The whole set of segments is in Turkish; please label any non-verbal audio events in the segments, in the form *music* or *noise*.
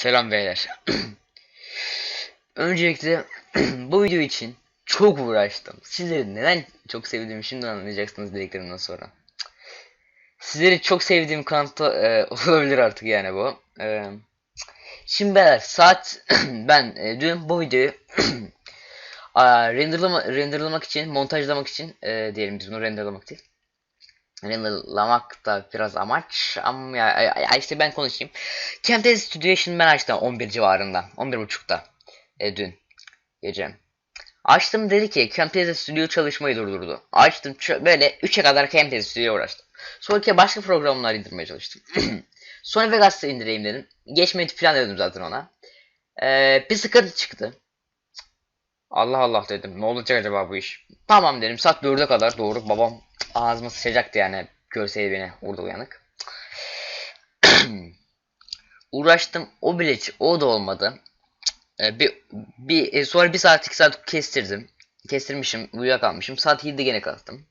Selam beyler. Öncelikle *clears throat* bu video için çok uğraştım. Sizleri neden çok sevdiğimi şimdi anlayacaksınız dediklerimden sonra. Sizleri çok sevdiğim kanıtı e, *laughs* olabilir artık yani bu. E, şimdi beyler saat *clears throat* ben e, dün bu videoyu *clears throat* a, renderlama, renderlamak için, montajlamak için e, diyelim biz bunu renderlamak değil. Renderlamak da biraz amaç ama ya, ya, işte ben konuşayım. Camtasia Studio'yu şimdi ben açtım 11 civarında. 11.30'da. E, dün. Gece. Açtım dedi ki Camtasia Studio çalışmayı durdurdu. Açtım böyle 3'e kadar Camtasia Studio'ya uğraştım. Sonraki başka programlar indirmeye çalıştım. *clears throat* Sonra Vegas'ta indireyim dedim. Geçmedi falan dedim zaten ona. Ee, bir sıkıntı çıktı. Allah Allah dedim. Ne olacak acaba bu iş? Tamam dedim. Saat 4'e kadar doğru. Babam ağzıma sıçacaktı yani. Görseydi beni orada uyanık. *clears throat* Uğraştım. O bile o da olmadı. Ee, bir, bir e, sonra bir saat iki saat kestirdim. Kestirmişim. Uyuyakalmışım. Saat 7'de gene kalktım.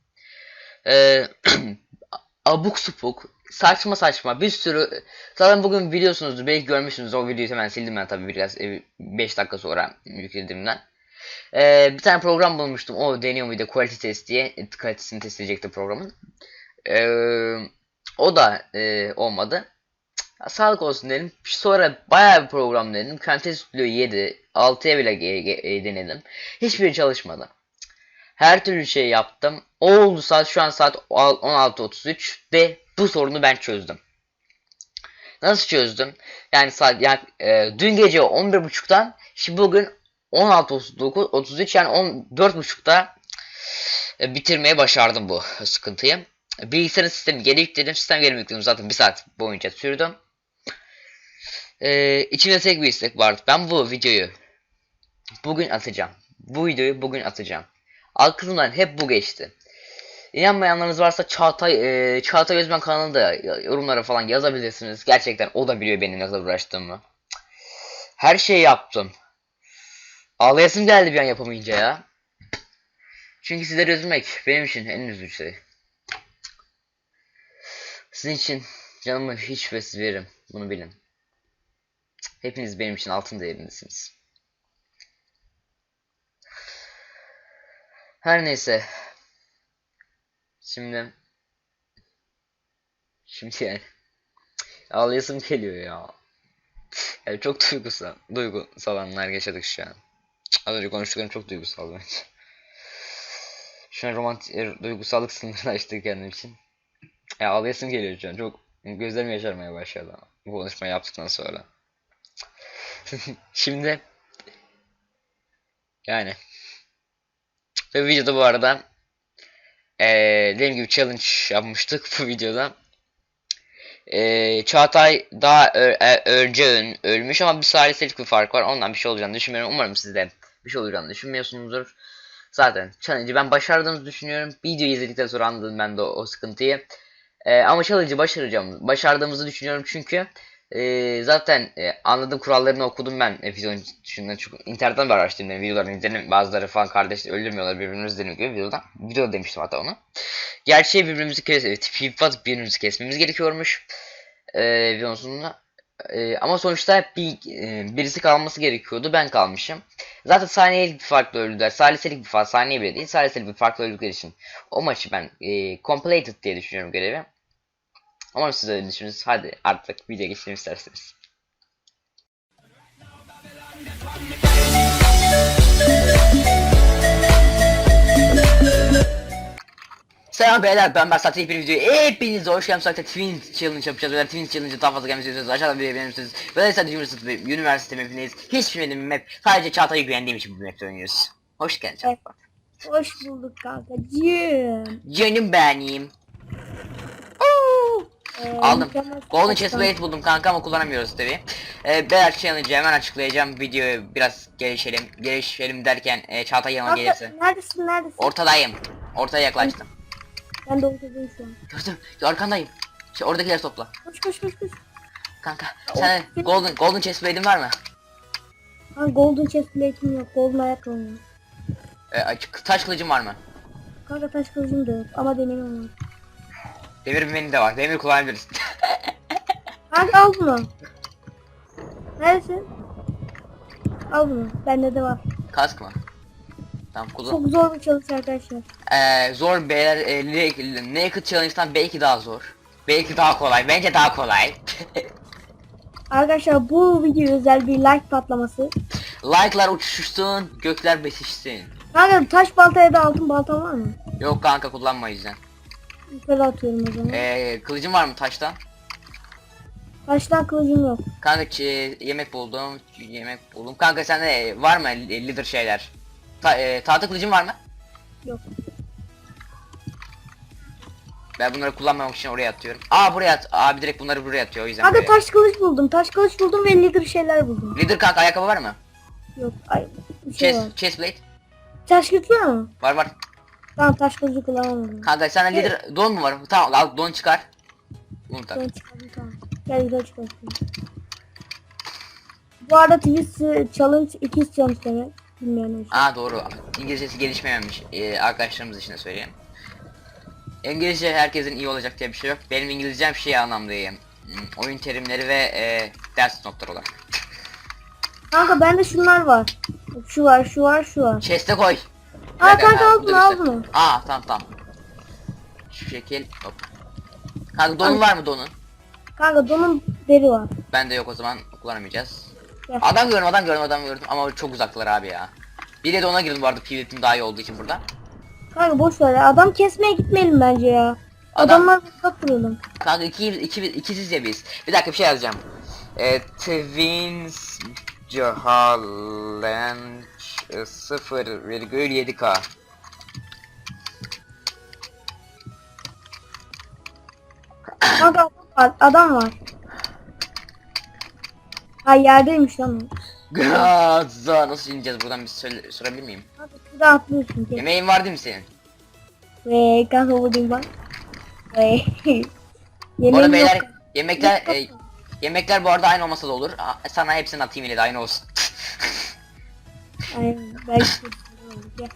Ee, *clears throat* abuk subuk saçma saçma bir sürü zaten bugün biliyorsunuzdur belki görmüşsünüz o videoyu hemen sildim ben tabii biraz 5 dakika sonra yüklediğimden. Ee, bir tane program bulmuştum o deniyor muydu quality test diye e, kalitesini test edecekti programın. Ee, o da e, olmadı. Sağlık olsun dedim. Sonra bayağı bir program denedim. Camtasia Studio 7, 6'ya bile e, denedim. Hiçbiri çalışmadı. Her türlü şey yaptım. O oldu saat şu an saat 16.33 ve bu sorunu ben çözdüm. Nasıl çözdüm? Yani saat yani e, dün gece 11.30'dan şimdi bugün 16.39 33 yani 14.30'da e, bitirmeye başardım bu sıkıntıyı. Bilgisayarın sistemi geri yükledim. Sistem geri yükledim zaten bir saat boyunca sürdü. Ee, içimde tek bir istek vardı. Ben bu videoyu bugün atacağım. Bu videoyu bugün atacağım. Aklımdan hep bu geçti. İnanmayanlarınız varsa Çağatay e, Çağatay Özmen kanalında yorumlara falan yazabilirsiniz. Gerçekten o da biliyor benim ne kadar uğraştığımı. Her şeyi yaptım. Ağlayasım geldi bir an yapamayınca ya. Çünkü sizleri üzmek benim için en üzücü şey. Sizin için canımı hiç şüphesiz veririm. Bunu bilin. Hepiniz benim için altın değerindesiniz. Her neyse. Şimdi Şimdi yani ağlayasım geliyor ya. Yani çok duygusal, duygusal anlar yaşadık şu an. Az önce konuştuklarım çok duygusal bence. Şu an romantik, e, duygusallık sınırını aştık kendim için. Ya ağlayasım geliyor şu an. Çok gözlerim yaşarmaya başladı bu konuşmayı yaptıktan sonra. *laughs* Şimdi yani ve videoda bu arada ee, dediğim gibi challenge yapmıştık bu videoda. Ee, Çağatay daha ö- e- önce ön- ölmüş ama bir saliselik bir fark var. Ondan bir şey olacağını düşünmüyorum. Umarım siz de bir şey olacağını düşünmüyorsunuzdur. Zaten challenge'ı ben başardığımızı düşünüyorum. Videoyu izledikten sonra anladım ben de o, o sıkıntıyı. Ee, ama challenge'ı başaracağım. Başardığımızı düşünüyorum çünkü ee, zaten e, anladığım kurallarını okudum ben e, videonun dışında çok internetten bir araştırdım yani videolarını izledim bazıları falan kardeş öldürmüyorlar birbirimizi dediğim gibi videoda video demiştim hatta onu gerçeği birbirimizi kes evet, birbirimizi kesmemiz gerekiyormuş ee, videonun sonunda Ee, ama sonuçta bir e, birisi kalması gerekiyordu. Ben kalmışım. Zaten saniyelik bir farklı öldüler. Saliselik bir farklı saniye bile değil saliselik bir farklı öldükleri için. O maçı ben e, completed diye düşünüyorum görevi. Umarım siz öyle düşünürsünüz. Hadi artık videoya geçelim isterseniz. Selam beyler ben Bersat bir videoya hepiniz hoş geldiniz arkadaşlar Twins Challenge yapacağız beyler Twins Challenge'ı daha fazla gelmesi istiyorsanız aşağıdan videoya beğenirsiniz Böyle sadece üniversite, üniversite mapindeyiz Hiç bilmediğim map sadece Çağatay'ı güvendiğim için bu mapte oynuyoruz Hoş geldin Çağatay Hoş bulduk kankacığım. Canım benim Ee, Aldım. Golden saçma- Chestplate buldum kanka ama kullanamıyoruz tabi. Ee, Beyler Challenge'ı hemen açıklayacağım. Videoyu biraz gelişelim. Gelişelim derken e, Çağatay yanıma gelirse. neredesin neredesin? Ortadayım. Ortaya yaklaştım. Ben de ortadayım şu an. Gördüm. Arkandayım. Şey, oradakileri topla. Koş koş koş koş. Kanka sen Golden Golden Chestplate'in var mı? Ha golden chest plate'im yok. Golden ayakkabım var. Ee, açık- taş kılıcın var mı? Kanka taş kılıcım da yok ama deneyimim var. Demir benim de var. Demir kullanabiliriz. *laughs* Kanka al bunu. Neredesin? Al bunu. Bende de var. Kask mı? Tamam kullan. Çok zor bir çalış arkadaşlar. Ee, zor beyler e, Naked- Challenge'dan belki daha zor. Belki daha kolay. Bence daha kolay. *laughs* Arkadaşlar bu video özel bir like patlaması. Like'lar uçuşsun, gökler besişsin. Kanka taş balta ya da altın balta var mı? Yok kanka kullanma yüzden. Yukarı atıyorum o zaman. Ee, kılıcın var mı taştan? Taştan kılıcım yok. Kanka yemek buldum, yemek buldum. Kanka sende var mı li- leader şeyler? Ta e, tahta kılıcın var mı? Yok. Ben bunları kullanmamak için oraya atıyorum. Aa buraya at. Abi direkt bunları buraya atıyor o yüzden Kanka buraya. taş kılıç buldum. Taş kılıç buldum ve leader şeyler buldum. Leader kanka ayakkabı var mı? Yok. Ay. Bir şey var. Chest, chest plate. Taş kılıç var mı? Var var. Tamam taş kılıcı kullanamadım. Kanka sende leader don mu var? Tamam al don çıkar. Bunu tak. Çıkardım tamam. Gel güzel çıkartayım. Bu arada Twitch e, challenge ikiz challenge demek. Bilmeyen. Aa doğru. İngilizcesi gelişmememiş. Ee, arkadaşlarımız için de söyleyeyim. İngilizce herkesin iyi olacak diye bir şey yok. Benim İngilizcem şey anlamdayım. Hmm, Oyun terimleri ve e, ders notları olarak. Kanka bende şunlar var. Şu var, şu var, şu var. Chest'e koy. Aa kanka ha, al bunu al işte. bunu. Aa tamam tamam. Şu şekil. Hop. Kanka donun var mı donun? Kanka donun deri var. Bende yok o zaman kullanamayacağız. Gel. Adam gördüm adam gördüm adam gördüm ama çok uzaktılar abi ya. Biri de ona girdim arada PvP'm daha iyi olduğu için burada. Kanka boş ver ya. Adam kesmeye gitmeyelim bence ya. Adam- Adamlar uzak duralım. Kanka iki, iki, ikisiz ya biz. Bir dakika bir şey yazacağım. E, Twins Challenge 0,7k Kanka adam var. Adam var. Ha yerdeymiş lan. *laughs* Gaza nasıl ineceğiz buradan bir söyle, sorabilir miyim? Kanka şurada atlıyorsun. Gel. Yemeğin var değil mi senin? Ve kanka buradayım bak. Ve *laughs* Bu arada beyler yok. yemekler e, yemekler bu arada aynı olmasa da olur. Sana hepsini atayım yine de aynı olsun. *laughs* Aynen. Belki Gel.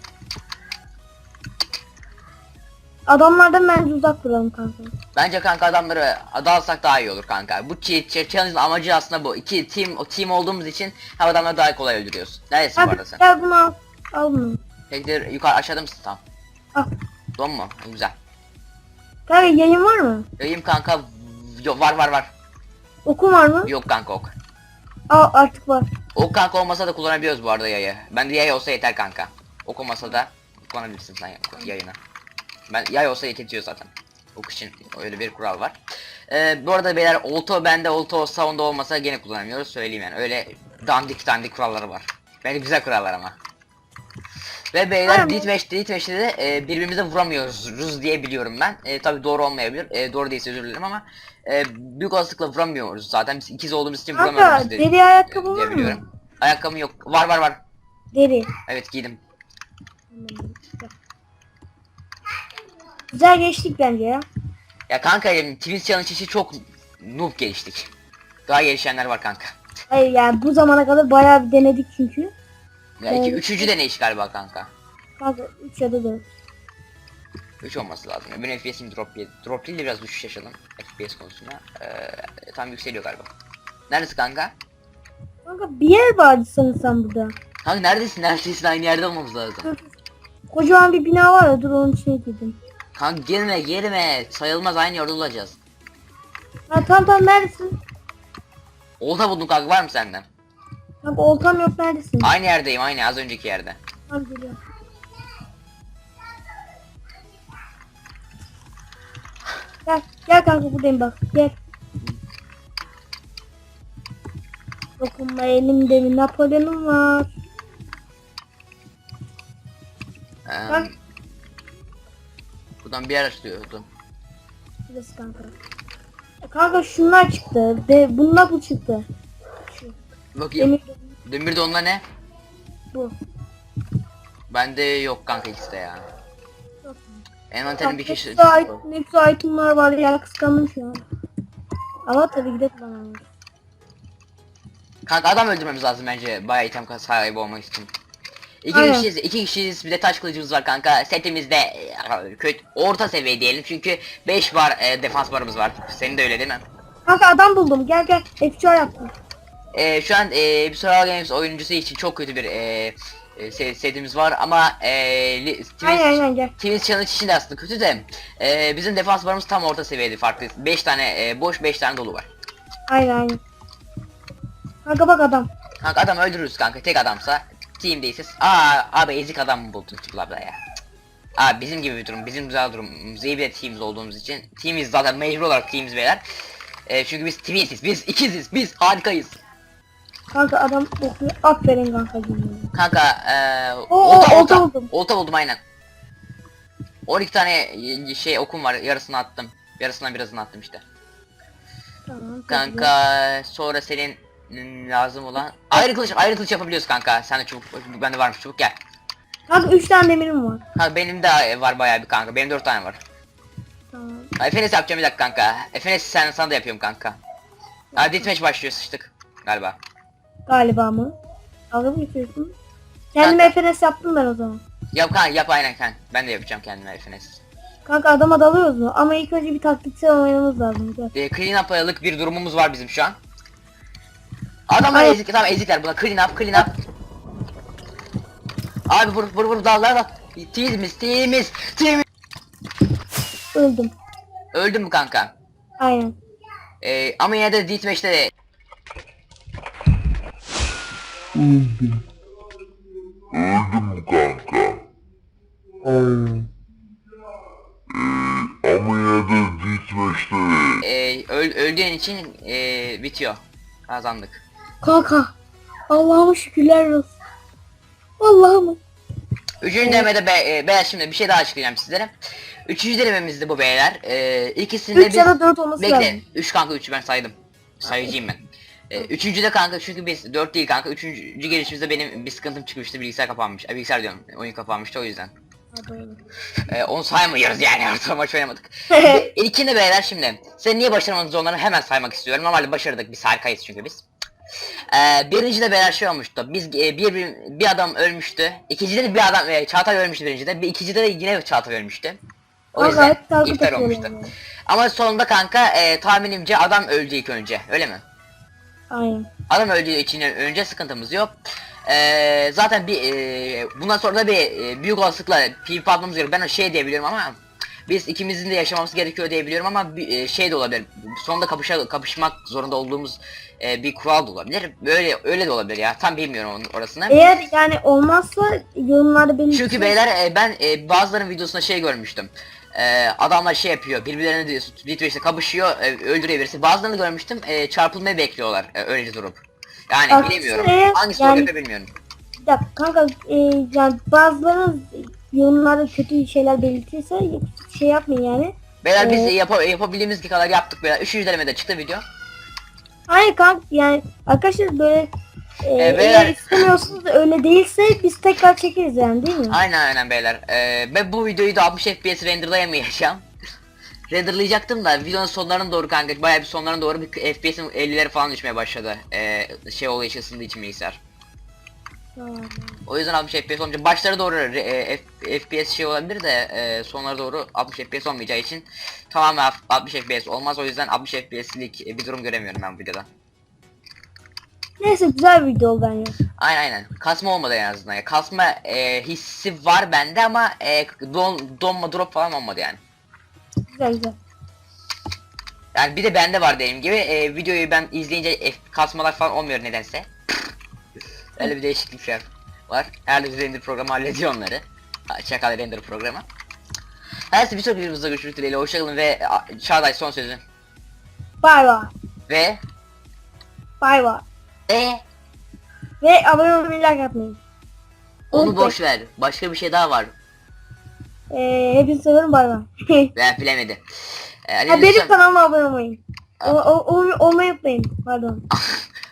Adamlardan bence uzak duralım kanka. Bence kanka adamları dağılsak daha iyi olur kanka. Bu ch- ch- challenge'ın amacı aslında bu. İki team o team olduğumuz için hem adamları daha kolay öldürüyoruz. Neredesin bu Hadi arada sen? gel bunu al. Al bunu. De yukarı aşağıda mısın tam? Al. Don mu? Güzel. Kanka yayın var mı? Yayım kanka Yo, var var var. Okun var mı? Yok kanka ok. Al artık var. Ok kanka olmasa da kullanabiliyoruz bu arada yayı. Ben de yay olsa yeter kanka. Ok olmasa da kullanabilirsin sen yayını. Ben yay olsa yetiyor zaten. Ok için öyle bir kural var. Ee, bu arada beyler olto bende olto sound'da olmasa gene kullanamıyoruz söyleyeyim yani. Öyle dandik dandik kuralları var. Bence güzel kurallar ama. Ve beyler. Deathmatch, Deathmatch'te de e, birbirimize vuramıyoruz diye biliyorum ben. E, tabi doğru olmayabilir. E, doğru değilse özür dilerim ama e, büyük olasılıkla vuramıyoruz zaten. Biz ikiz olduğumuz için Kanka vuramıyoruz diye, deri ayakkabı var mı? biliyorum. Ayakkabım yok. Var var var. Deri. Evet giydim. Güzel geçtik bence ya. Ya kanka yani Twins Challenge çok noob geliştik. Daha gelişenler var kanka. Hayır yani bu zamana kadar bayağı bir denedik çünkü. Ya iki, Evet. üçüncü deneyiş galiba kanka. Kanka 3 ya da 4. 3 olması lazım. Ya benim FPS'im drop yedi. Drop değil de biraz düşüş yaşadım FPS konusunda. Ee, tam yükseliyor galiba. Neredesin kanka? Kanka bir yer vardı sanırsam burada. Kanka neredesin? Neredesin? Aynı yerde olmamız lazım. Kocaman bir bina var ya dur onun içine girdim. Kanka girme girme. Sayılmaz aynı yerde olacağız. Ha tamam tamam neredesin? Olta buldum kanka var mı senden? Kanka oltam yok neredesin? Aynı yerdeyim aynı az önceki yerde. Tamam geliyorum. Gel, gel kanka buradayım bak, gel. Dokunma elimde bir Napolyon'um var. Ee, Bak. Buradan bir yer açılıyordu. Burası kanka. Kanka şunlar çıktı. De, bununla bu çıktı. Şu, Bakayım. demir Demir donla ne? bu. Bende yok kanka de ya. Yok. Envanterim bir kişi. Ne güzel, itemler var ya kıskandım şu an. Ama tabii de kullanamıyorum. Kanka adam öldürmemiz lazım bence bayağı item sahibi olmak için. İki Aynen. kişiyiz, iki kişiyiz bir de taş kılıcımız var kanka. Setimizde e, kötü, orta seviye diyelim çünkü 5 var e, defans barımız var. Senin de öyle değil mi? Kanka adam buldum gel gel. F yaptım. e, şu an e, bir Survival Games oyuncusu için çok kötü bir e, e, se- setimiz var ama e, Aynen aynen. Twitch Challenge için de aslında kötü de e, bizim defans barımız tam orta seviyede farklı. 5 tane e, boş 5 tane dolu var. Aynen aynen. Kanka bak adam. Kanka adam öldürürüz kanka tek adamsa team değilse aa abi ezik adam mı buldun bla bla ya. Abi bizim gibi bir durum bizim güzel durumumuz iyi bir de team'iz olduğumuz için team'iz zaten mecbur olarak team'iz beyler. E, çünkü biz twinsiz biz ikiziz biz harikayız. Kanka adam okuyor. Aferin kanka. Kanka eee Oo, olta, olta olta, buldum. olta buldum aynen. 12 tane y- şey okum var yarısını attım. Yarısından birazını attım işte. Tamam. Kanka sonra senin lazım olan ayrı kılıç ayrı kılıç yapabiliyoruz kanka. Sen de çubuk bende varmış çubuk gel. Kanka 3 tane demirim var. Kanka benim de var bayağı bir kanka. Benim 4 tane var. Tamam. Ha, Efenes yapacağım bir dakika kanka. Efenes sen sana da yapıyorum kanka. Ha deathmatch başlıyor sıçtık galiba. Galiba mı? Dalga mı geçiyorsun? Kendime FNS yaptım ben o zaman. Yap kanka yap aynen kanka. Ben de yapacağım kendime Efenes. Kanka adama dalıyoruz mu? Ama ilk önce bir taktiksel oynamamız lazım. E, clean up'lık bir durumumuz var bizim şu an. Adamlar ezik, tamam ezikler buna clean up, clean up. Abi vur vur vur dal dal. Team'iz, team'iz, team'iz. Öldüm. Öldün mü kanka? Aynen. E, ama yine de deathmatch'te de Öldüm kanka. Aynen. Ama yine de gitmişti. e, öl, öldüğün için e, bitiyor. Kazandık. Kanka. Allah'ıma şükürler olsun. Allah'ım. Üçüncü denemede be, e, beyler şimdi bir şey daha açıklayacağım sizlere. Üçüncü denememizdi bu beyler. E, ikisinde 3 biz... ya da 4 olması Bekle. lazım. 3 kanka 3'ü ben saydım. Sayıcıyım ben. Ee, üçüncü de kanka çünkü biz 4 değil kanka. Üçüncü gelişimizde benim bir sıkıntım çıkmıştı. Bilgisayar kapanmış. Ay, bilgisayar diyorum. Oyun kapanmıştı o yüzden. Ee, onu saymıyoruz yani. *laughs* Orta maç oynamadık. *laughs* İlkinde beyler şimdi. Sen niye başaramadınız onları hemen saymak istiyorum. Normalde başardık. Biz harikayız çünkü biz. Ee, birinci de beyler şey olmuştu. Biz e, bir, bir, bir adam ölmüştü. İkincide de bir adam e, Çağatay ölmüştü birincide. Bir ikincide de yine Çağatay ölmüştü. O yüzden takip iptal ediyorum olmuştu. yani. Ama sonunda kanka e, tahminimce adam öldü ilk önce. Öyle mi? Aynen. Adam öldüğü için önce sıkıntımız yok. Ee, zaten bir e, bundan sonra da bir e, büyük olasılıkla PvP atmamız gerekiyor. Ben o şey diyebiliyorum ama biz ikimizin de yaşamamız gerekiyor diyebiliyorum ama bir e, şey de olabilir. Sonunda kapışa, kapışmak zorunda olduğumuz e, bir kural da olabilir. Böyle öyle de olabilir ya. Tam bilmiyorum onun orasını. Eğer yani olmazsa yorumlarda belirtin. Çünkü beyler e, ben e, bazılarının videosunda şey görmüştüm. E, adamlar şey yapıyor, birbirlerine diyor, Twitch'te kapışıyor, e, öldürüyor birisi. Bazılarını görmüştüm, e, çarpılmayı bekliyorlar e, öyle durup. Yani Bak, bilemiyorum. Hangisi yani- bilmiyorum. Bir dakika kanka e, yani bazılarının yorumlarda kötü şeyler belirtirse şey yapmayın yani. Beyler biz Ee, yapa- yapabildiğimiz kadar yaptık beyler. Üçüncü denemede çıktı video. Hayır kanka yani arkadaşlar böyle e, beyler- eğer istemiyorsunuz öyle değilse biz tekrar çekeriz yani değil mi? Aynen aynen beyler. Ee, ben bu videoyu da 60 FPS renderlayamayacağım. *laughs* Renderlayacaktım da videonun sonlarına doğru kanka bayağı bir sonlarına doğru bir FPS'in 50'lere falan düşmeye başladı. Ee, şey olayı için ısındığı için bilgisayar. O yüzden 60 FPS olunca başlara doğru e, F- FPS şey olabilir de e, sonlara doğru 60 FPS olmayacağı için tamamen 60 FPS olmaz. O yüzden 60 FPS'lik bir durum göremiyorum ben bu videoda. Neyse güzel bir video oldu bence. Aynen aynen. Kasma olmadı en azından. Kasma e, hissi var bende ama e, don, donma drop falan olmadı yani. Güzel güzel. Yani bir de bende var dediğim gibi e, videoyu ben izleyince F- kasmalar falan olmuyor nedense. Öyle bir değişiklik var. Herhalde render programı hallediyor onları. Çakal render programı. Her bir sonraki videomuzda görüşmek dileğiyle. Hoşçakalın ve Çağday son sözü. Bay bay. Ve Bay bay. e Ve abone olmayı like atmayın. onu Unutmayın. boş ver. Başka bir şey daha var. Ee, hepinizi seviyorum bay bay. *laughs* Ben bilemedi. E, ha, Alev'in benim son- kanalıma abone olmayın. O, o, o, olmayı unutmayın. Pardon.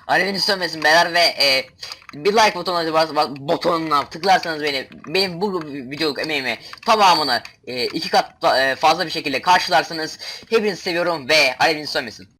Alevini sönmesin beyler ve e, bir like butonuna bas, bas, butonuna tıklarsanız beni benim bu videoluk emeğimi tamamını e, iki kat e, fazla bir şekilde karşılarsınız. Hepinizi seviyorum ve Alevini sönmesin.